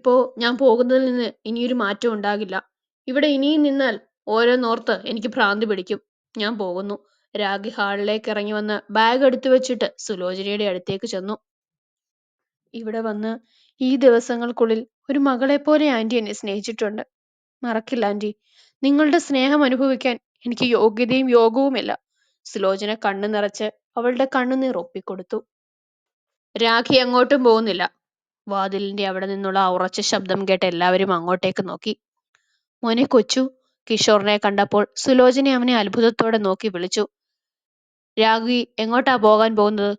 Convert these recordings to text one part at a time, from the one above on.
ഇപ്പോ ഞാൻ പോകുന്നതിൽ നിന്ന് ഇനിയൊരു മാറ്റം ഉണ്ടാകില്ല. ഇവിടെ ഇനിയും നിന്നാൽ ഓരോന്നോർത്ത് എനിക്ക് ഭ്രാന്ത് പിടിക്കും. ഞാൻ പോകുന്നു. രാഗി ഹാളിലേക്ക് ഇറങ്ങി വന്ന് ബാഗ് എടുത്തു വെച്ചിട്ട് സുലോചനയുടെ അടുത്തേക്ക് ചെന്നു. ഇവിടെ വന്ന് ഈ ദിവസങ്ങൾക്കുള്ളിൽ ഒരു മകളെ പോലെ ആന്റി എന്നെ സ്നേഹിച്ചിട്ടുണ്ട്. മറക്കില്ല ആന്റി. നിങ്ങളുടെ സ്നേഹം അനുഭവിക്കാൻ എനിക്ക് യോഗ്യതയും യോഗവുമില്ല. സുലോചന കണ്ണു നിറച്ച് അവളുടെ കണ്ണുനീർ ഒപ്പിക്കൊടുത്തു. രാഖി അങ്ങോട്ടും പോകുന്നില്ല. വാതിലിന്റെ അവിടെ നിന്നുള്ള ആ ഉറച്ച ശബ്ദം കേട്ട് എല്ലാവരും അങ്ങോട്ടേക്ക് നോക്കി. മോനെ കൊച്ചു കിഷോറിനെ കണ്ടപ്പോൾ സുലോചന അവനെ അത്ഭുതത്തോടെ നോക്കി വിളിച്ചു. രാഘി എങ്ങോട്ടാ പോകാൻ പോകുന്നത്?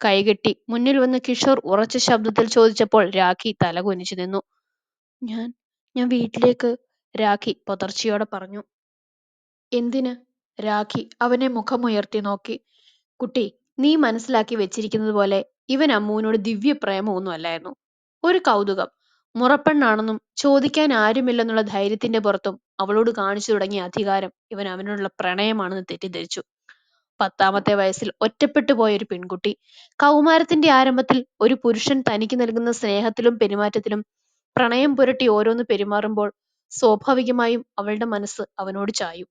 കൈകെട്ടി. മുന്നിൽ വന്ന് കിഷോർ ഉറച്ച ശബ്ദത്തിൽ ചോദിച്ചപ്പോൾ രാഖി തല കുനിച്ചു നിന്നു. ഞാൻ ഞാൻ വീട്ടിലേക്ക് രാഖി പുതർച്ചയോടെ പറഞ്ഞു. എന്തിന്? രാഖി അവനെ മുഖമുയർത്തി നോക്കി. കുട്ടി നീ മനസ്സിലാക്കി വെച്ചിരിക്കുന്നത് പോലെ ഇവൻ അമ്മുവിനോട് ദിവ്യ പ്രേമമൊന്നും അല്ലായിരുന്നു ഒരു കൗതുകം. മുറപ്പെണ്ണാണെന്നും ചോദിക്കാൻ ആരുമില്ലെന്നുള്ള ധൈര്യത്തിന്റെ പുറത്തും അവളോട് കാണിച്ചു തുടങ്ങിയ അധികാരം ഇവൻ അവനോടുള്ള പ്രണയമാണെന്ന് തെറ്റിദ്ധരിച്ചു. പത്താമത്തെ വയസ്സിൽ ഒറ്റപ്പെട്ടു പോയ ഒരു പെൺകുട്ടി കൗമാരത്തിന്റെ ആരംഭത്തിൽ ഒരു പുരുഷൻ തനിക്ക് നൽകുന്ന സ്നേഹത്തിലും പെരുമാറ്റത്തിലും പ്രണയം പുരട്ടി ഓരോന്ന് പെരുമാറുമ്പോൾ സ്വാഭാവികമായും അവളുടെ മനസ്സ് അവനോട് ചായും.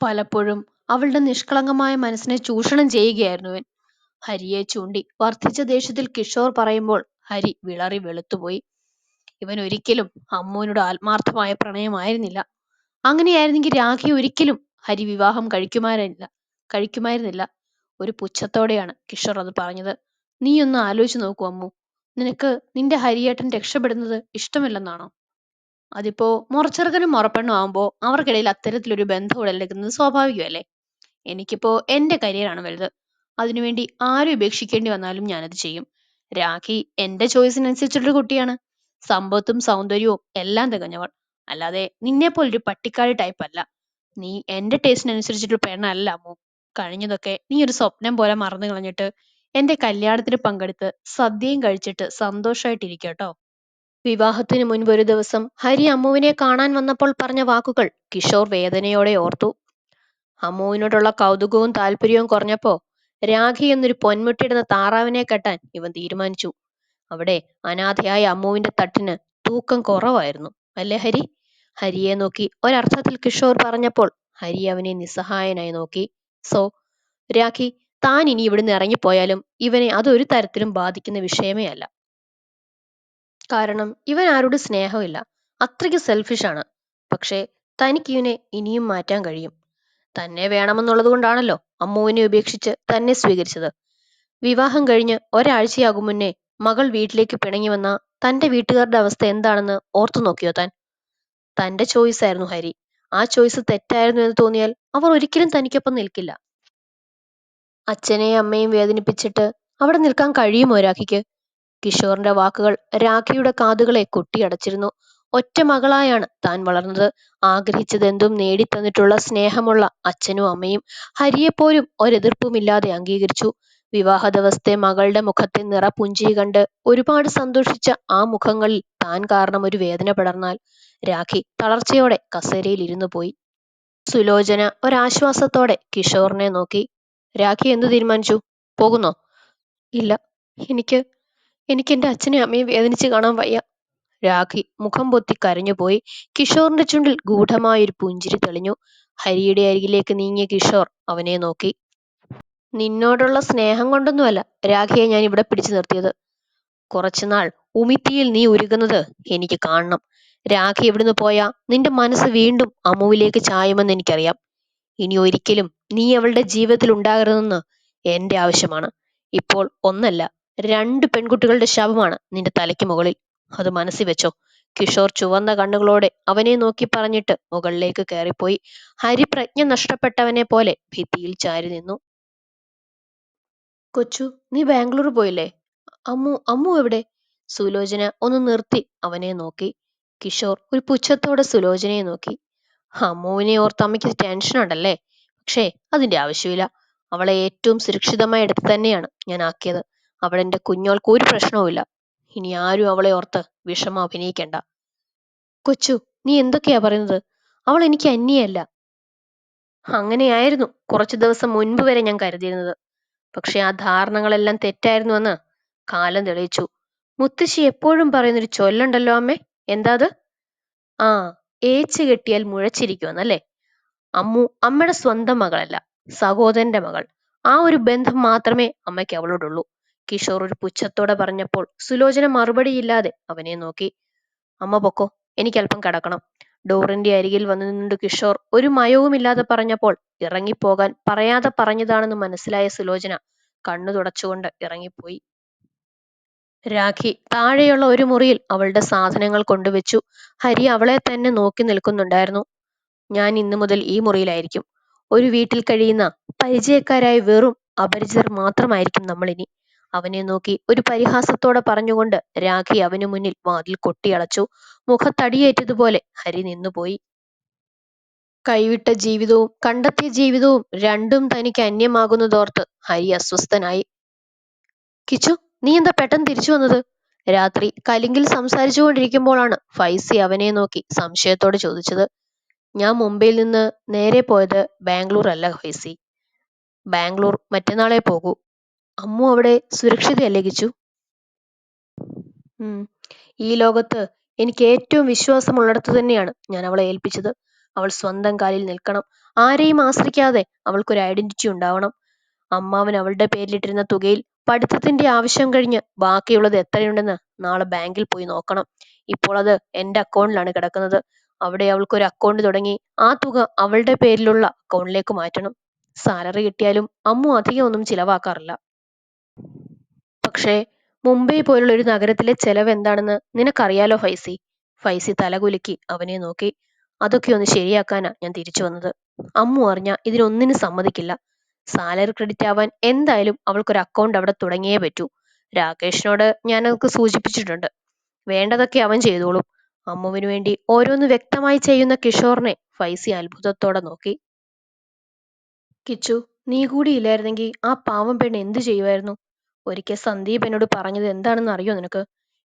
പലപ്പോഴും അവളുടെ നിഷ്കളങ്കമായ മനസ്സിനെ ചൂഷണം ചെയ്യുകയായിരുന്നു ഇവൻ. ഹരിയെ ചൂണ്ടി വർദ്ധിച്ച ദേഷ്യത്തിൽ കിഷോർ പറയുമ്പോൾ ഹരി വിളറി വെളുത്തുപോയി. ഇവൻ ഒരിക്കലും അമ്മുവിനോട് ആത്മാർത്ഥമായ പ്രണയമായിരുന്നില്ല. അങ്ങനെയായിരുന്നെങ്കിൽ രാഖി ഒരിക്കലും ഹരി വിവാഹം കഴിക്കുമായിരുന്നില്ല കഴിക്കുമായിരുന്നില്ല. ഒരു പുച്ഛത്തോടെയാണ് കിഷോർ അത് പറഞ്ഞത്. നീ ഒന്ന് ആലോചിച്ച് നോക്കൂ അമ്മു. നിനക്ക് നിന്റെ ഹരിയേട്ടൻ രക്ഷപ്പെടുന്നത് ഇഷ്ടമില്ലെന്നാണോ? അതിപ്പോ മുറച്ചെറുക്കനും മുറപ്പെണ്ണും ആവുമ്പോ അവർക്കിടയിൽ അത്തരത്തിലൊരു ബന്ധം ഉടലെടുക്കുന്നത് സ്വാഭാവികമല്ലേ എനിക്കിപ്പോ എന്റെ കരിയറാണ് വലുത്. അതിനുവേണ്ടി ആരും ഉപേക്ഷിക്കേണ്ടി വന്നാലും ഞാനത് ചെയ്യും. രാഖി എന്റെ ചോയ്സിനനുസരിച്ചുള്ളൊരു കുട്ടിയാണ്. സമ്പത്തും സൗന്ദര്യവും എല്ലാം തികഞ്ഞവൾ അല്ലാതെ നിന്നെ പോലൊരു പട്ടിക്കാട് ടൈപ്പ് അല്ല. നീ എന്റെ ടേസ്റ്റിനനുസരിച്ചിട്ടുള്ള പെണ്ണല്ല അമ്മു. കഴിഞ്ഞതൊക്കെ നീ ഒരു സ്വപ്നം പോലെ മറന്നു കളഞ്ഞിട്ട് എന്റെ കല്യാണത്തിന് പങ്കെടുത്ത് സദ്യയും കഴിച്ചിട്ട് സന്തോഷമായിട്ടിരിക്കട്ടോ വിവാഹത്തിന് മുൻപ് ഒരു ദിവസം ഹരി അമ്മുവിനെ കാണാൻ വന്നപ്പോൾ പറഞ്ഞ വാക്കുകൾ കിഷോർ വേദനയോടെ ഓർത്തു. അമ്മുവിനോടുള്ള കൗതുകവും താല്പര്യവും കുറഞ്ഞപ്പോ രാഖി എന്നൊരു പൊന്മുട്ടിടുന്ന താറാവിനെ കെട്ടാൻ ഇവൻ തീരുമാനിച്ചു. അവിടെ അനാഥയായ അമ്മുവിന്റെ തട്ടിന് തൂക്കം കുറവായിരുന്നു. അല്ലേ ഹരി? ഹരിയെ നോക്കി ഒരർത്ഥത്തിൽ കിഷോർ പറഞ്ഞപ്പോൾ ഹരി അവനെ നിസ്സഹായനായി നോക്കി. സോ രാഖി താൻ ഇനി ഇവിടുന്ന് ഇറങ്ങിപ്പോയാലും ഇവനെ അതൊരു തരത്തിലും ബാധിക്കുന്ന വിഷയമേ അല്ല. കാരണം ഇവൻ ആരോട് സ്നേഹമില്ല. അത്രയ്ക്ക് സെൽഫിഷാണ് പക്ഷേ തനിക്ക് ഇവനെ ഇനിയും മാറ്റാൻ കഴിയും. തന്നെ വേണമെന്നുള്ളത് കൊണ്ടാണല്ലോ അമ്മുവിനെ ഉപേക്ഷിച്ച് തന്നെ സ്വീകരിച്ചത്. വിവാഹം കഴിഞ്ഞ് ഒരാഴ്ചയാകും മുന്നേ മകൾ വീട്ടിലേക്ക് പിണങ്ങി വന്ന തന്റെ വീട്ടുകാരുടെ അവസ്ഥ എന്താണെന്ന് ഓർത്തു നോക്കിയോ താൻ? തന്റെ ചോയ്സ് ആയിരുന്നു ഹരി. ആ ചോയ്സ് തെറ്റായിരുന്നു എന്ന് തോന്നിയാൽ അവർ ഒരിക്കലും തനിക്കൊപ്പം നിൽക്കില്ല. അച്ഛനെയും അമ്മയും വേദനിപ്പിച്ചിട്ട് അവിടെ നിൽക്കാൻ കഴിയുമോ രാഖിക്ക്? കിഷോറിന്റെ വാക്കുകൾ രാഖിയുടെ കാതുകളെ കൊട്ടിയടച്ചിരുന്നു. ഒറ്റ മകളായാണ് താൻ വളർന്നത്. ആഗ്രഹിച്ചതെന്തും നേടിത്തന്നിട്ടുള്ള സ്നേഹമുള്ള അച്ഛനും അമ്മയും ഹരിയെപ്പോലും ഒരെതിർപ്പുമില്ലാതെ അംഗീകരിച്ചു. വിവാഹ ദിവസത്തെ മകളുടെ മുഖത്തെ നിറപുഞ്ചിരി കണ്ട് ഒരുപാട് സന്തോഷിച്ച ആ മുഖങ്ങളിൽ താൻ കാരണം ഒരു വേദന പടർന്നാൽ രാഖി തളർച്ചയോടെ കസേരയിൽ ഇരുന്നു പോയി. സുലോചന ഒരാശ്വാസത്തോടെ കിഷോറിനെ നോക്കി. രാഖി എന്തു തീരുമാനിച്ചു? പോകുന്നോ? ഇല്ല. എനിക്ക് എനിക്ക് എന്റെ അച്ഛനെയും അമ്മയെയും വേദനിച്ച് കാണാൻ വയ്യ. രാഖി മുഖം പൊത്തി കരഞ്ഞുപോയി കിഷോറിന്റെ ചുണ്ടിൽ ഗൂഢമായൊരു പുഞ്ചിരി തെളിഞ്ഞു. ഹരിയുടെ അരികിലേക്ക് നീങ്ങിയ കിഷോർ അവനെ നോക്കി. നിന്നോടുള്ള സ്നേഹം കൊണ്ടൊന്നുമല്ല രാഖിയെ ഞാൻ ഇവിടെ പിടിച്ചു നിർത്തിയത്. കുറച്ചുനാൾ ഉമിത്തിയിൽ നീ ഉരുകുന്നത് എനിക്ക് കാണണം. രാഖി ഇവിടുന്ന് പോയാ? നിന്റെ മനസ്സ് വീണ്ടും അമ്മുവിലേക്ക് ചായുമെന്ന് എനിക്കറിയാം. ഇനി ഒരിക്കലും നീ അവളുടെ ജീവിതത്തിൽ ഉണ്ടാകരുതെന്ന് എന്റെ ആവശ്യമാണ്. ഇപ്പോൾ ഒന്നല്ല രണ്ട് പെൺകുട്ടികളുടെ ശവമാണ് നിന്റെ തലയ്ക്ക് മുകളിൽ. അത് മനസ്സിൽ വെച്ചോ. കിഷോർ ചുവന്ന കണ്ണുകളോടെ അവനെ നോക്കി പറഞ്ഞിട്ട് മുകളിലേക്ക് കയറിപ്പോയി. ഹരി പ്രജ്ഞ നഷ്ടപ്പെട്ടവനെ പോലെ ഭിത്തിയിൽ ചാരി നിന്നു. കൊച്ചു നീ ബാംഗ്ലൂർ പോയില്ലേ? അമ്മു അമ്മു എവിടെ? സുലോചന ഒന്ന് നിർത്തി അവനെ നോക്കി. കിഷോർ ഒരു പുച്ഛത്തോടെ സുലോചനയെ നോക്കി. അമ്മുവിനെ ഓർത്ത് അമ്മയ്ക്ക് ടെൻഷൻ ഉണ്ടല്ലേ? പക്ഷേ അതിന്റെ ആവശ്യമില്ല. അവളെ ഏറ്റവും സുരക്ഷിതമായ ഇടത്ത് തന്നെയാണ് ഞാൻ ആക്കിയത്. അവളെന്റെ കുഞ്ഞോൾക്ക് ഒരു പ്രശ്നവുമില്ല. ഇനി ആരും അവളെ ഓർത്ത് വിഷമം അഭിനയിക്കണ്ട. കൊച്ചു നീ എന്തൊക്കെയാ പറയുന്നത്? അവൾ എനിക്ക് അന്യയല്ല. അങ്ങനെയായിരുന്നു കുറച്ചു ദിവസം മുൻപ് വരെ ഞാൻ കരുതിയിരുന്നത്. പക്ഷെ ആ ധാരണകളെല്ലാം തെറ്റായിരുന്നുവെന്ന് കാലം തെളിയിച്ചു. മുത്തശ്ശി എപ്പോഴും പറയുന്നൊരു ചൊല്ലുണ്ടല്ലോ അമ്മേ. എന്താ അത്? ആ ഏച്ച് കെട്ടിയാൽ മുഴച്ചിരിക്കുമെന്നല്ലേ? അമ്മു അമ്മയുടെ സ്വന്തം മകളല്ല സഹോദരന്റെ മകൾ. ആ ഒരു ബന്ധം മാത്രമേ അമ്മയ്ക്ക് അവളോടുള്ളൂ. കിഷോർ ഒരു പുച്ഛത്തോടെ പറഞ്ഞപ്പോൾ സുലോചന മറുപടിയില്ലാതെ അവനെ നോക്കി. അമ്മ പൊക്കോ എനിക്കല്പം കിടക്കണം. ഡോറിന്റെ അരികിൽ വന്നു നിന്നുകൊണ്ട് കിഷോർ ഒരു മയവുമില്ലാതെ പറഞ്ഞപ്പോൾ ഇറങ്ങിപ്പോകാൻ പറയാതെ പറഞ്ഞതാണെന്ന് മനസ്സിലായ സുലോചന കണ്ണു തുടച്ചുകൊണ്ട് ഇറങ്ങിപ്പോയി. രാഖി താഴെയുള്ള ഒരു മുറിയിൽ അവളുടെ സാധനങ്ങൾ കൊണ്ടുവച്ചു. ഹരി അവളെ തന്നെ നോക്കി നിൽക്കുന്നുണ്ടായിരുന്നു. ഞാൻ ഇന്നു മുതൽ ഈ മുറിയിലായിരിക്കും. ഒരു വീട്ടിൽ കഴിയുന്ന പരിചയക്കാരായ വെറും അപരിചിതർ മാത്രമായിരിക്കും നമ്മളിനി. അവനെ നോക്കി ഒരു പരിഹാസത്തോടെ പറഞ്ഞുകൊണ്ട് രാഖി അവനു മുന്നിൽ വാതിൽ കൊട്ടിയടച്ചു. മുഖത്തടിയേറ്റതുപോലെ ഹരി നിന്നുപോയി. കൈവിട്ട ജീവിതവും കണ്ടെത്തിയ ജീവിതവും രണ്ടും തനിക്ക് അന്യമാകുന്നതോർത്ത് ഹരി അസ്വസ്ഥനായി. കിച്ചു നീ എന്താ പെട്ടെന്ന് തിരിച്ചു വന്നത്? രാത്രി കലിങ്കിൽ സംസാരിച്ചുകൊണ്ടിരിക്കുമ്പോഴാണ് ഫൈസി അവനെ നോക്കി സംശയത്തോടെ ചോദിച്ചത്. ഞാൻ മുംബൈയിൽ നിന്ന് നേരെ പോയത് ബാംഗ്ലൂർ അല്ല ഫൈസി. ബാംഗ്ലൂർ മറ്റന്നാളെ പോകൂ. അമ്മു അവിടെ സുരക്ഷിതയല്ലേ കിച്ചു ഉം. ഈ ലോകത്ത് എനിക്ക് ഏറ്റവും വിശ്വാസമുള്ളിടത്ത് തന്നെയാണ് ഞാൻ അവളെ ഏൽപ്പിച്ചത്. അവൾ സ്വന്തം കാലിൽ നിൽക്കണം. ആരെയും ആശ്രയിക്കാതെ അവൾക്കൊരു ഐഡന്റിറ്റി ഉണ്ടാവണം. അമ്മാവൻ അവളുടെ പേരിലിട്ടിരുന്ന തുകയിൽ പഠിത്തത്തിന്റെ ആവശ്യം കഴിഞ്ഞ് ബാക്കിയുള്ളത് എത്രയുണ്ടെന്ന് നാളെ ബാങ്കിൽ പോയി നോക്കണം. ഇപ്പോൾ അത് എന്റെ അക്കൗണ്ടിലാണ് കിടക്കുന്നത്. അവിടെ അവൾക്ക് ഒരു അക്കൗണ്ട് തുടങ്ങി ആ തുക അവളുടെ പേരിലുള്ള അക്കൗണ്ടിലേക്ക് മാറ്റണം. സാലറി കിട്ടിയാലും അമ്മു അധികം ഒന്നും ചിലവാക്കാറില്ല. പക്ഷേ മുംബൈ പോലുള്ള ഒരു നഗരത്തിലെ ചെലവ് എന്താണെന്ന് നിനക്കറിയാലോ ഫൈസി? ഫൈസി തലകുലുക്കി അവനെ നോക്കി. അതൊക്കെ ഒന്ന് ശരിയാക്കാനാ ഞാൻ തിരിച്ചു വന്നത്. അമ്മു അറിഞ്ഞ ഇതിനൊന്നിനും സമ്മതിക്കില്ല. സാലറി ക്രെഡിറ്റ് ആവാൻ എന്തായാലും അവൾക്കൊരു അക്കൗണ്ട് അവിടെ തുടങ്ങിയേ പറ്റൂ. രാകേഷിനോട് ഞാൻ അവൾക്ക് സൂചിപ്പിച്ചിട്ടുണ്ട്. വേണ്ടതൊക്കെ അവൻ ചെയ്തോളും. അമ്മുവിനു വേണ്ടി ഓരോന്ന് വ്യക്തമായി ചെയ്യുന്ന കിഷോറിനെ ഫൈസി അത്ഭുതത്തോടെ നോക്കി. കിച്ചു നീ കൂടി ഇല്ലായിരുന്നെങ്കിൽ ആ പാവം പെണ്ണ് എന്തു ചെയ്യുമായിരുന്നു? ഒരിക്കൽ സന്ദീപ് എന്നോട് പറഞ്ഞത് എന്താണെന്ന് അറിയോ നിനക്ക്?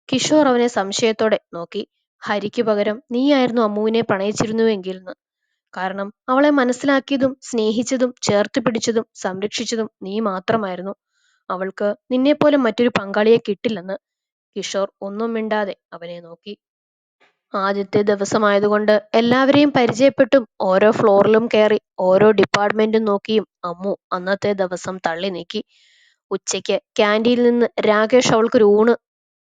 കിഷോർ അവനെ സംശയത്തോടെ നോക്കി. ഹരിക്ക് പകരം നീയായിരുന്നു അമ്മുവിനെ പ്രണയിച്ചിരുന്നുവെങ്കിൽ കാരണം അവളെ മനസ്സിലാക്കിയതും സ്നേഹിച്ചതും ചേർത്ത് പിടിച്ചതും സംരക്ഷിച്ചതും നീ മാത്രമായിരുന്നു. അവൾക്ക് നിന്നെപ്പോലെ മറ്റൊരു പങ്കാളിയെ കിട്ടില്ലെന്ന് കിഷോർ ഒന്നും മിണ്ടാതെ അവനെ നോക്കി. ആദ്യത്തെ ദിവസമായതുകൊണ്ട് എല്ലാവരെയും പരിചയപ്പെട്ടും ഓരോ ഫ്ലോറിലും കയറി ഓരോ ഡിപ്പാർട്ട്മെന്റും നോക്കിയും അമ്മു അന്നത്തെ ദിവസം തള്ളി നീക്കി. ഉച്ചയ്ക്ക് ക്യാന്റീനിൽ നിന്ന് രാകേഷ് അവൾക്കൊരു ഊണ്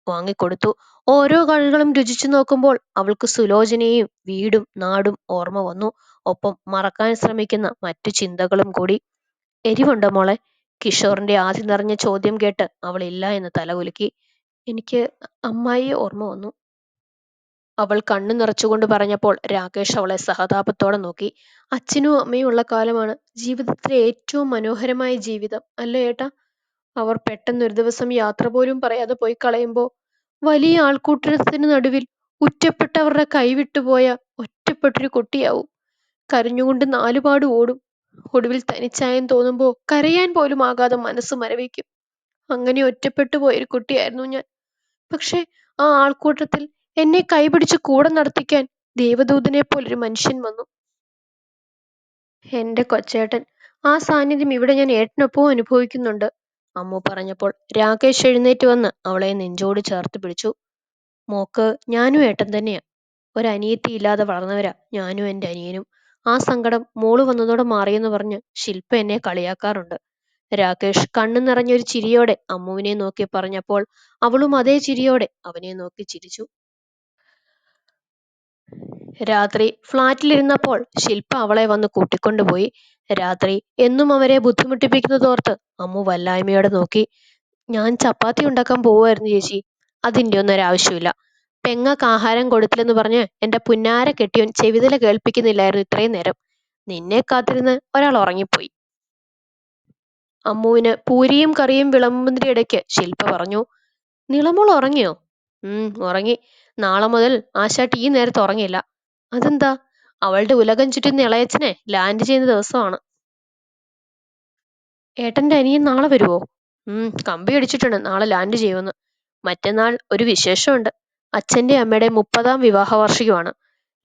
വാങ്ങിക്കൊടുത്തു. ഓരോ കറികളും രുചിച്ചു നോക്കുമ്പോൾ അവൾക്ക് സുലോചനയും വീടും നാടും ഓർമ്മ വന്നു. ഒപ്പം മറക്കാൻ ശ്രമിക്കുന്ന മറ്റു ചിന്തകളും കൂടി. എരിവുണ്ടോ മോളെ? കിഷോറിന്റെ ആദ്യം നിറഞ്ഞ ചോദ്യം കേട്ട് അവൾ ഇല്ല എന്ന് തലകുലുക്കി. എനിക്ക് അമ്മായിയെ ഓർമ്മ വന്നു. അവൾ കണ്ണു നിറച്ചുകൊണ്ട് പറഞ്ഞപ്പോൾ രാകേഷ് അവളെ സഹതാപത്തോടെ നോക്കി. അച്ഛനും അമ്മയും ഉള്ള കാലമാണ് ജീവിതത്തിലെ ഏറ്റവും മനോഹരമായ ജീവിതം അല്ലേ ഏട്ടാ? അവർ പെട്ടെന്ന് ഒരു ദിവസം യാത്ര പോലും പറയാതെ പോയി കളയുമ്പോൾ വലിയ ആൾക്കൂട്ടത്തിന് നടുവിൽ ഉറ്റപ്പെട്ടവരുടെ കൈവിട്ടുപോയ ഒറ്റപ്പെട്ടൊരു കുട്ടിയാവും. കരഞ്ഞുകൊണ്ട് നാലുപാട് ഓടും. ഒടുവിൽ തനിച്ചായെന്ന് തോന്നുമ്പോൾ കരയാൻ പോലും ആകാതെ മനസ്സ് മരവിക്കും. അങ്ങനെ ഒറ്റപ്പെട്ടു പോയൊരു കുട്ടിയായിരുന്നു ഞാൻ. പക്ഷേ ആ ആൾക്കൂട്ടത്തിൽ എന്നെ കൈപിടിച്ച് കൂടെ നടത്തിക്കാൻ ദേവദൂതനെ പോലൊരു മനുഷ്യൻ വന്നു. എന്റെ കൊച്ചേട്ടൻ ആ സാന്നിധ്യം ഇവിടെ ഞാൻ ഏട്ടനൊപ്പവും അനുഭവിക്കുന്നുണ്ട്. അമ്മു പറഞ്ഞപ്പോൾ രാകേഷ് എഴുന്നേറ്റ് വന്ന് അവളെ നെഞ്ചോട് ചേർത്ത് പിടിച്ചു. മോക്ക് ഞാനും ഏട്ടൻ തന്നെയാ. ഒരനിയത്തി ഇല്ലാതെ വളർന്നവരാ ഞാനും എന്റെ അനിയനും. ആ സങ്കടം മോൾ വന്നതോടെ മാറിയെന്ന് പറഞ്ഞ് ശില്പ എന്നെ കളിയാക്കാറുണ്ട്. രാകേഷ് കണ്ണു നിറഞ്ഞൊരു ചിരിയോടെ അമ്മുവിനെ നോക്കി പറഞ്ഞപ്പോൾ അവളും അതേ ചിരിയോടെ അവനെ നോക്കി ചിരിച്ചു. രാത്രി ഫ്ളാറ്റിലിരുന്നപ്പോൾ ശില്പ അവളെ വന്ന് കൂട്ടിക്കൊണ്ടുപോയി. രാത്രി എന്നും അവരെ ബുദ്ധിമുട്ടിപ്പിക്കുന്നതോർത്ത് അമ്മു വല്ലായ്മയോടെ നോക്കി. ഞാൻ ചപ്പാത്തി ഉണ്ടാക്കാൻ പോവുമായിരുന്നു ചേച്ചി. അതിന്റെ ഒന്നും ഒരാവശ്യമില്ല പെങ്ങക്ക് ആഹാരം കൊടുത്തില്ലെന്ന് പറഞ്ഞ് എന്റെ പുന്നാര കെട്ടിയോൻ ചെവിതല കേൾപ്പിക്കുന്നില്ലായിരുന്നു ഇത്രയും നേരം. നിന്നെ കാത്തിരുന്ന് ഒരാൾ ഉറങ്ങിപ്പോയി. അമ്മുവിന് പൂരിയും കറിയും വിളമ്പുന്നതിന്റെ ഇടയ്ക്ക് ശില്പ പറഞ്ഞു നിളമോൾ ഉറങ്ങിയോ? ഉം ഉറങ്ങി. നാളെ മുതൽ ആശാട്ടി ഈ നേരത്ത് ഉറങ്ങില്ല അതെന്താ? അവളുടെ ഉലകം ചുറ്റുന്ന ഇളയച്ചനെ ലാൻഡ് ചെയ്യുന്ന ദിവസമാണ്. ഏട്ടന്റെ അനിയൻ നാളെ വരുമോ ഉം കമ്പി അടിച്ചിട്ടുണ്ട്. നാളെ ലാൻഡ് ചെയ്യുമെന്ന്. മറ്റന്നാൾ ഒരു വിശേഷമുണ്ട്. അച്ഛന്റെ അമ്മയുടെ മുപ്പതാം വിവാഹ വാർഷികമാണ്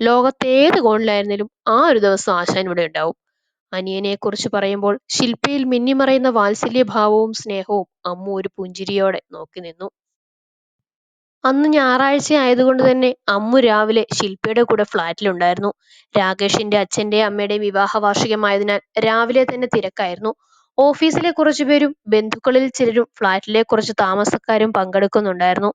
ലോകത്തേത് കോണിലായിരുന്നാലും ആ ഒരു ദിവസം ആശാൻ ഇവിടെ ഉണ്ടാവും. അനിയനെ കുറിച്ച് പറയുമ്പോൾ ശില്പയിൽ മിന്നിമറയുന്ന വാത്സല്യ ഭാവവും സ്നേഹവും അമ്മു ഒരു പുഞ്ചിരിയോടെ നോക്കി നിന്നു. അന്ന് ഞായറാഴ്ച ആയതുകൊണ്ട് തന്നെ അമ്മു രാവിലെ ശില്പയുടെ കൂടെ ഫ്ലാറ്റിലുണ്ടായിരുന്നു. രാകേഷിന്റെ അച്ഛന്റെയും അമ്മയുടെയും വിവാഹ വാർഷികമായതിനാൽ രാവിലെ തന്നെ തിരക്കായിരുന്നു. ഓഫീസിലെ കുറച്ചുപേരും ബന്ധുക്കളിൽ ചിലരും ഫ്ലാറ്റിലെ കുറച്ച് താമസക്കാരും പങ്കെടുക്കുന്നുണ്ടായിരുന്നു.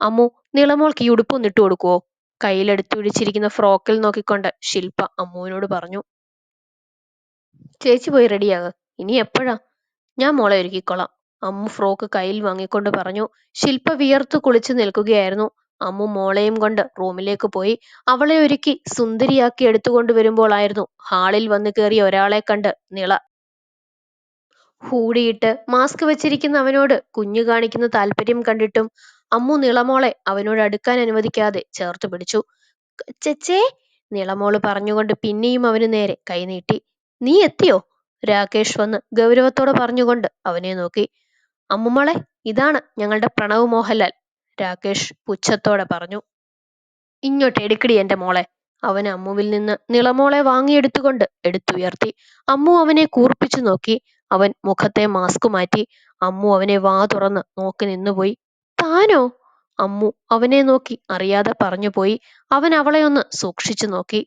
അമ്മു നിളമോൾക്ക് ഈ ഉടുപ്പൊന്ന് ഇട്ടു കൊടുക്കുവോ? കയ്യിലെടുത്തു പിടിച്ചിരിക്കുന്ന ഫ്രോക്കിൽ നോക്കിക്കൊണ്ട് ശില്പ അമ്മുവിനോട് പറഞ്ഞു. ചേച്ചി പോയി റെഡിയാക ഇനി എപ്പോഴാ? ഞാൻ മോളെ ഒരുക്കിക്കോളാം. അമ്മു ഫ്രോക്ക് കയ്യിൽ വാങ്ങിക്കൊണ്ട് പറഞ്ഞു ശില്പ വിയർത്തു കുളിച്ചു നിൽക്കുകയായിരുന്നു. അമ്മു മോളെയും കൊണ്ട് റൂമിലേക്ക് പോയി. അവളെ ഒരുക്കി സുന്ദരിയാക്കി എടുത്തുകൊണ്ട് വരുമ്പോളായിരുന്നു ഹാളിൽ വന്നു കയറിയ ഒരാളെ കണ്ട് നിള ഹൂടിയിട്ട് മാസ്ക് വെച്ചിരിക്കുന്ന അവനോട് കുഞ്ഞു കാണിക്കുന്ന താല്പര്യം കണ്ടിട്ടും അമ്മു നിളമോളെ അവനോട് അടുക്കാൻ അനുവദിക്കാതെ ചേർത്ത് പിടിച്ചു. ചെച്ചേ നിളമോൾ പറഞ്ഞുകൊണ്ട് പിന്നെയും അവന് നേരെ കൈനീട്ടി നീ എത്തിയോ? രാകേഷ് വന്ന് ഗൗരവത്തോടെ പറഞ്ഞുകൊണ്ട് അവനെ നോക്കി. അമ്മുമോളെ ഇതാണ് ഞങ്ങളുടെ പ്രണവ് മോഹൻലാൽ രാകേഷ് പുച്ഛത്തോടെ പറഞ്ഞു. ഇങ്ങോട്ട് എടുക്കടി എന്റെ മോളെ. അവൻ അമ്മുവിൽ നിന്ന് നിളമോളെ വാങ്ങിയെടുത്തുകൊണ്ട് എടുത്തുയർത്തി. അമ്മു അവനെ കൂർപ്പിച്ചു നോക്കി. അവൻ മുഖത്തെ മാസ്ക് മാറ്റി അമ്മു അവനെ വാ തുറന്ന് നോക്കി നിന്നുപോയി. താനോ? അമ്മു അവനെ നോക്കി അറിയാതെ പറഞ്ഞു പോയി അവൻ അവളെ ഒന്ന് സൂക്ഷിച്ചു നോക്കി.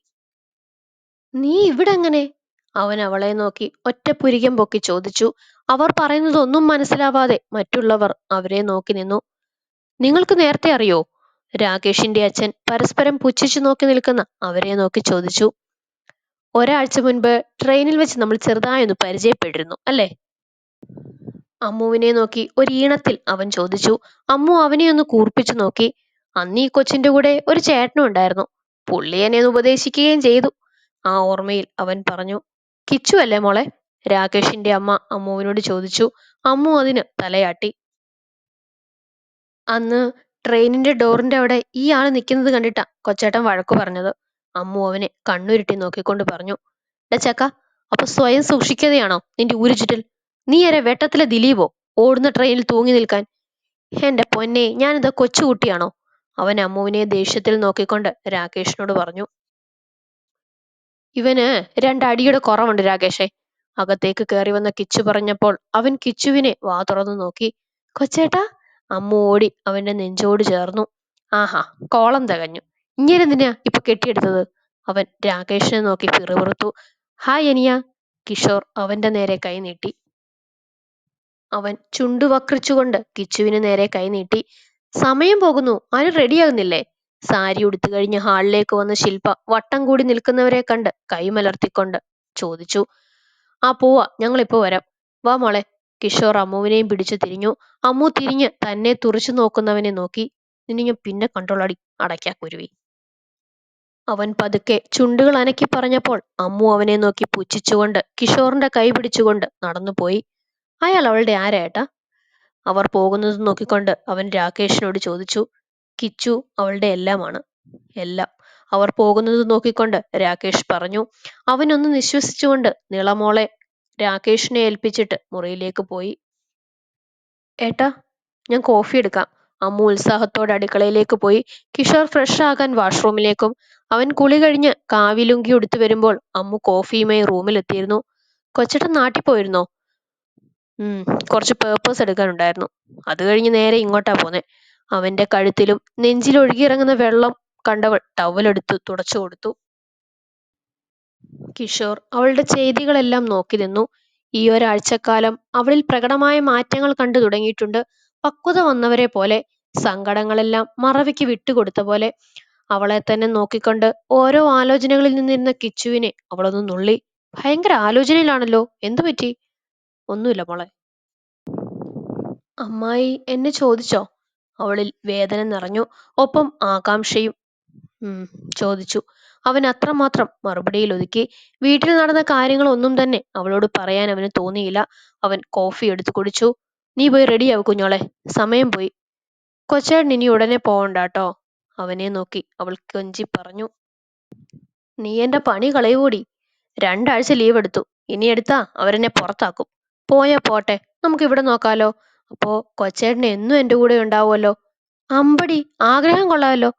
നീ ഇവിടെ എങ്ങനെ അവൻ അവളെ നോക്കി ഒറ്റപ്പുരികം പൊക്കി ചോദിച്ചു. അവർ പറയുന്നതൊന്നും മനസ്സിലാവാതെ മറ്റുള്ളവർ അവരെ നോക്കി നിന്നു. നിങ്ങൾക്ക് നേരത്തെ അറിയോ? രാകേഷിന്റെ അച്ഛൻ പരസ്പരം പുച്ഛിച്ചു നോക്കി നിൽക്കുന്ന അവരെ നോക്കി ചോദിച്ചു. ഒരാഴ്ച മുൻപ് ട്രെയിനിൽ വെച്ച് നമ്മൾ ചെറുതായൊന്ന് പരിചയപ്പെട്ടിരുന്നു അല്ലേ? അമ്മുവിനെ നോക്കി ഒരു ഈണത്തിൽ അവൻ ചോദിച്ചു. അമ്മു ഒന്ന് കൂർപ്പിച്ചു നോക്കി. അന്ന് ഈ കൊച്ചിന്റെ കൂടെ ഒരു ചേട്ടനും ഉണ്ടായിരുന്നു. പുള്ളി എന്നെ ഒന്ന് ഉപദേശിക്കുകയും ചെയ്തു. ആ ഓർമ്മയിൽ അവൻ പറഞ്ഞു കിച്ചു അല്ലേ മോളെ? രാകേഷിന്റെ അമ്മ അമ്മുവിനോട് ചോദിച്ചു അമ്മു അതിന് തലയാട്ടി. അന്ന് ട്രെയിനിന്റെ ഡോറിന്റെ അവിടെ ഈ ആൾ നിൽക്കുന്നത് കണ്ടിട്ടാ കൊച്ചേട്ടൻ വഴക്ക് പറഞ്ഞത്. അമ്മു അവനെ കണ്ണുരുട്ടി നോക്കിക്കൊണ്ട് പറഞ്ഞു ഡാ ചക്ക അപ്പൊ സ്വയം സൂക്ഷിക്കാതെയാണോ നിന്റെ ഊരു ചുറ്റൽ നീ അരെ വെട്ടത്തിലെ ദിലീപോ? ഓടുന്ന ട്രെയിനിൽ തൂങ്ങി നിൽക്കാൻ? എന്റെ പൊന്നെ ഞാനിത് കൊച്ചുകുട്ടിയാണോ അവൻ അമ്മുവിനെ ദേഷ്യത്തിൽ നോക്കിക്കൊണ്ട് രാകേഷിനോട് പറഞ്ഞു ഇവന് രണ്ടടിയുടെ കുറവുണ്ട് രാകേഷേ. അകത്തേക്ക് കയറി വന്ന കിച്ചു പറഞ്ഞപ്പോൾ അവൻ കിച്ചുവിനെ വാ തുറന്നു നോക്കി. കൊച്ചേട്ടാ അമ്മ ഓടി അവന്റെ നെഞ്ചോട് ചേർന്നു. ആഹാ കോളം തകഞ്ഞു. ഇങ്ങനെന്തിനാ ഇപ്പൊ കെട്ടിയെടുത്തത്? അവൻ രാകേഷിനെ നോക്കി പിറുപിറുത്തു. ഹായ് അനിയ കിഷോർ അവന്റെ നേരെ കൈ നീട്ടി. അവൻ ചുണ്ടു വക്രിച്ചുകൊണ്ട് കിച്ചുവിന് നേരെ കൈ നീട്ടി. സമയം പോകുന്നു ആരും റെഡിയാകുന്നില്ലേ? സാരി ഉടുത്തു കഴിഞ്ഞ് ഹാളിലേക്ക് വന്ന ശില്പ വട്ടം കൂടി നിൽക്കുന്നവരെ കണ്ട് കൈമലർത്തിക്കൊണ്ട് ചോദിച്ചു. ആ പോവാ. ഞങ്ങളിപ്പോൾ വരാം. വാ മോളെ. കിഷോർ അമ്മുവിനെയും പിടിച്ചു തിരിഞ്ഞു. അമ്മു തിരിഞ്ഞ് തന്നെ തുറിച്ചു നോക്കുന്നവനെ നോക്കി. നിന്നെ ഞാൻ പിന്നെ അടി അടയ്ക്കാ കുരുവി. അവൻ പതുക്കെ ചുണ്ടുകൾ അനക്കി പറഞ്ഞപ്പോൾ അമ്മു അവനെ നോക്കി പുച്ഛിച്ചുകൊണ്ട് കിഷോറിന്റെ കൈ പിടിച്ചുകൊണ്ട് നടന്നുപോയി. അയാൾ അവളുടെ ആരേട്ടാ അവർ പോകുന്നത് നോക്കിക്കൊണ്ട് അവൻ രാകേഷിനോട് ചോദിച്ചു. കിച്ചു അവളുടെ എല്ലാമാണ്. എല്ലാം. അവർ പോകുന്നത് നോക്കിക്കൊണ്ട് രാകേഷ് പറഞ്ഞു അവനൊന്ന് നിശ്വസിച്ചുകൊണ്ട് നിളമോളെ രാകേഷിനെ ഏൽപ്പിച്ചിട്ട് മുറിയിലേക്ക് പോയി. ഏട്ടാ ഞാൻ കോഫി എടുക്കാം. അമ്മു ഉത്സാഹത്തോടെ അടുക്കളയിലേക്ക് പോയി. കിഷോർ ഫ്രഷ് ആകാൻ വാഷ്റൂമിലേക്കും അവൻ കുളി കഴിഞ്ഞ് കാവിലുങ്കി ഉടുത്തു വരുമ്പോൾ അമ്മു കോഫിയുമായി റൂമിലെത്തിയിരുന്നു. കൊച്ചേട്ടൻ നാട്ടിൽ പോയിരുന്നോ? ഉം കുറച്ച് പേപ്പേഴ്സ് എടുക്കാനുണ്ടായിരുന്നു. അത് കഴിഞ്ഞ് നേരെ ഇങ്ങോട്ടാ പോന്നെ. അവന്റെ കഴുത്തിലും നെഞ്ചിലൊഴുകിയിറങ്ങുന്ന വെള്ളം കണ്ടവൾ ടവലെടുത്ത് തുടച്ചു കൊടുത്തു. കിഷോർ അവളുടെ ചെയ്തികളെല്ലാം നോക്കി നിന്നു. ഈ ഒരാഴ്ചക്കാലം അവളിൽ പ്രകടമായ മാറ്റങ്ങൾ കണ്ടു തുടങ്ങിയിട്ടുണ്ട്. പക്വത വന്നവരെ പോലെ സങ്കടങ്ങളെല്ലാം മറവിക്ക് വിട്ടുകൊടുത്ത പോലെ അവളെ തന്നെ നോക്കിക്കൊണ്ട് ഓരോ ആലോചനകളിൽ നിന്നിരുന്ന കിച്ചുവിനെ അവളൊന്ന് നുള്ളി. ഭയങ്കര ആലോചനയിലാണല്ലോ എന്തു പറ്റി? ഒന്നുമില്ല മോളെ. അമ്മായി എന്നെ ചോദിച്ചോ? അവളിൽ വേദന നിറഞ്ഞു. ഒപ്പം ആകാംക്ഷയും ചോദിച്ചു. അവൻ അത്രമാത്രം മറുപടിയിൽ ഒതുക്കി വീട്ടിൽ നടന്ന കാര്യങ്ങളൊന്നും തന്നെ അവളോട് പറയാൻ അവന് തോന്നിയില്ല. അവൻ കോഫി എടുത്തു കുടിച്ചു. നീ പോയി റെഡിയാവ് കുഞ്ഞോളെ. സമയം പോയി. കൊച്ചേട്ടൻ ഇനി ഉടനെ പോവണ്ടാട്ടോ. അവനെ നോക്കി അവൾ കൊഞ്ചി പറഞ്ഞു. നീ എന്റെ പണി കളയൂടി രണ്ടാഴ്ച ലീവ് എടുത്തു. ഇനി എടുത്താ അവരെന്നെ പുറത്താക്കും. പോയാ പോട്ടെ. നമുക്ക് ഇവിടെ നോക്കാലോ. അപ്പോ കൊച്ചേട്ടൻ എന്നും എന്റെ കൂടെ ഉണ്ടാവുമല്ലോ. അമ്പടി. ആഗ്രഹം കൊള്ളാമല്ലോ.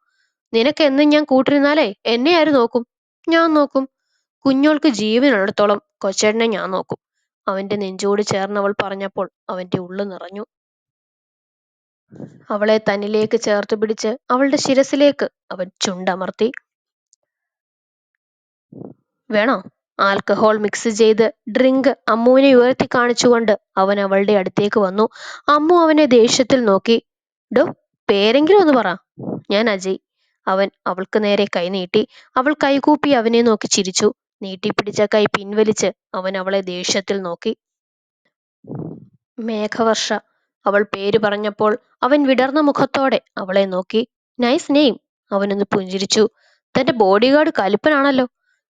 നിനക്ക് എന്നും ഞാൻ കൂട്ടിരുന്നാലേ എന്നെ ആര് നോക്കും? ഞാൻ നോക്കും. കുഞ്ഞോൾക്ക് ജീവനുള്ളിടത്തോളം കൊച്ചേട്ടനെ ഞാൻ നോക്കും. അവന്റെ നെഞ്ചോട് ചേർന്ന് അവൾ പറഞ്ഞപ്പോൾ അവന്റെ ഉള്ളു നിറഞ്ഞു. അവളെ തന്നിലേക്ക് ചേർത്ത് പിടിച്ച് അവളുടെ ശിരസിലേക്ക് അവൻ ചുണ്ടമർത്തി. വേണോ? ആൽക്കഹോൾ മിക്സ് ചെയ്ത് ഡ്രിങ്ക് അമ്മുവിനെ ഉയർത്തി കാണിച്ചുകൊണ്ട് അവൻ അവളുടെ അടുത്തേക്ക് വന്നു. അമ്മു അവനെ ദേഷ്യത്തിൽ നോക്കി. ഡോ പേരെങ്കിലും ഒന്ന് പറ. ഞാൻ അജയ്. അവൻ അവൾക്ക് നേരെ കൈ നീട്ടി. അവൾ കൈകൂപ്പി അവനെ നോക്കി ചിരിച്ചു. നീട്ടിപ്പിടിച്ച കൈ പിൻവലിച്ച് അവൻ അവളെ ദേഷ്യത്തിൽ നോക്കി. മേഘവർഷ അവൾ പേര് പറഞ്ഞപ്പോൾ അവൻ വിടർന്ന മുഖത്തോടെ അവളെ നോക്കി. നൈസ് നെയിം അവനൊന്ന് പുഞ്ചിരിച്ചു. തന്റെ ബോഡി ഗാർഡ് കലിപ്പനാണല്ലോ.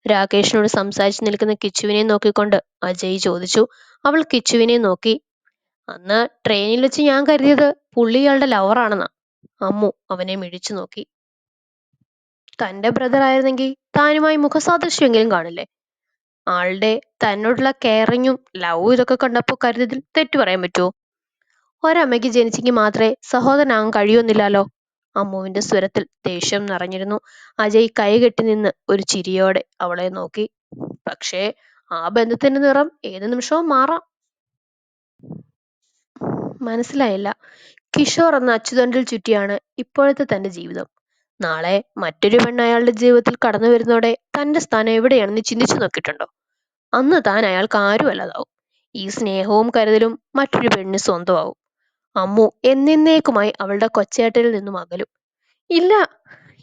രാകേഷിനോട് സംസാരിച്ചു നിൽക്കുന്ന കിച്ചുവിനെ നോക്കിക്കൊണ്ട് അജയ് ചോദിച്ചു. അവൾ കിച്ചുവിനെ നോക്കി. അന്ന് ട്രെയിനിൽ വെച്ച് ഞാൻ കരുതിയത് പുള്ളി ഇയാളുടെ ലവറാണെന്നാ അമ്മു അവനെ മിഴിച്ചു നോക്കി. തന്റെ ബ്രദർ ആയിരുന്നെങ്കിൽ താനുമായി മുഖസാദൃശ്യമെങ്കിലും കാണില്ലേ? ആളുടെ തന്നോടുള്ള കെയറിങ്ങും ലവും ഇതൊക്കെ കണ്ടപ്പോൾ കരുതിയതിൽ തെറ്റു പറയാൻ പറ്റുമോ? ഒരമ്മയ്ക്ക് ജനിച്ചെങ്കിൽ മാത്രമേ സഹോദരനാകാൻ കഴിയുമെന്നില്ലല്ലോ? അമ്മുവിന്റെ സ്വരത്തിൽ ദേഷ്യം നിറഞ്ഞിരുന്നു. അജയ് കൈകെട്ടി നിന്ന് ഒരു ചിരിയോടെ അവളെ നോക്കി. പക്ഷേ ആ ബന്ധത്തിന്റെ നിറം ഏത് നിമിഷവും മാറാം. മനസ്സിലായില്ല. കിഷോർ എന്ന അച്ചുതണ്ടിൽ ചുറ്റിയാണ് ഇപ്പോഴത്തെ തന്റെ ജീവിതം. നാളെ മറ്റൊരു പെണ്ണ് അയാളുടെ ജീവിതത്തിൽ കടന്നു വരുന്നതോടെ തന്റെ സ്ഥാനം എവിടെയാണെന്ന് ചിന്തിച്ചു നോക്കിയിട്ടുണ്ടോ? അന്ന് താൻ അയാൾക്ക് ആരും ആരുമല്ലതാവും. ഈ സ്നേഹവും കരുതലും മറ്റൊരു പെണ്ണിന് സ്വന്തമാവും. അമ്മു എന്നേക്കുമായി അവളുടെ കൊച്ചേട്ടനിൽ നിന്നും അകലും. ഇല്ല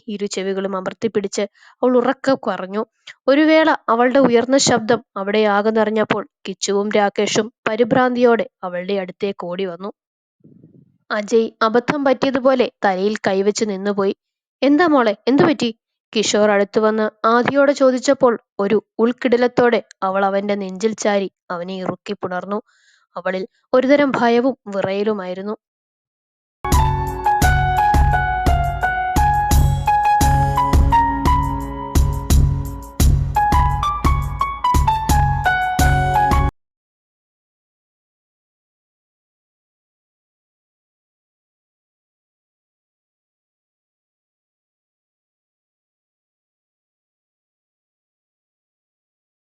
ഇരു ചെവികളും അമർത്തി അമർത്തിപ്പിടിച്ച് അവൾ ഉറക്കെ പറഞ്ഞു ഒരു വേള അവളുടെ ഉയർന്ന ശബ്ദം അവിടെ ആകെ നിറഞ്ഞപ്പോൾ കിച്ചുവും രാകേഷും പരിഭ്രാന്തിയോടെ അവളുടെ അടുത്തേക്ക് ഓടി വന്നു. അജയ് അബദ്ധം പറ്റിയതുപോലെ തലയിൽ കൈവച്ച് നിന്നുപോയി. എന്താ മോളെ? എന്തു പറ്റി? കിഷോർ അടുത്തു വന്ന് ആദിയോടെ ചോദിച്ചപ്പോൾ ഒരു ഉൾക്കിടിലത്തോടെ അവൾ അവന്റെ നെഞ്ചിൽ ചാരി അവനെ ഇറുക്കി പുണർന്നു. അവളിൽ ഒരുതരം ഭയവും വിറയലുമായിരുന്നു.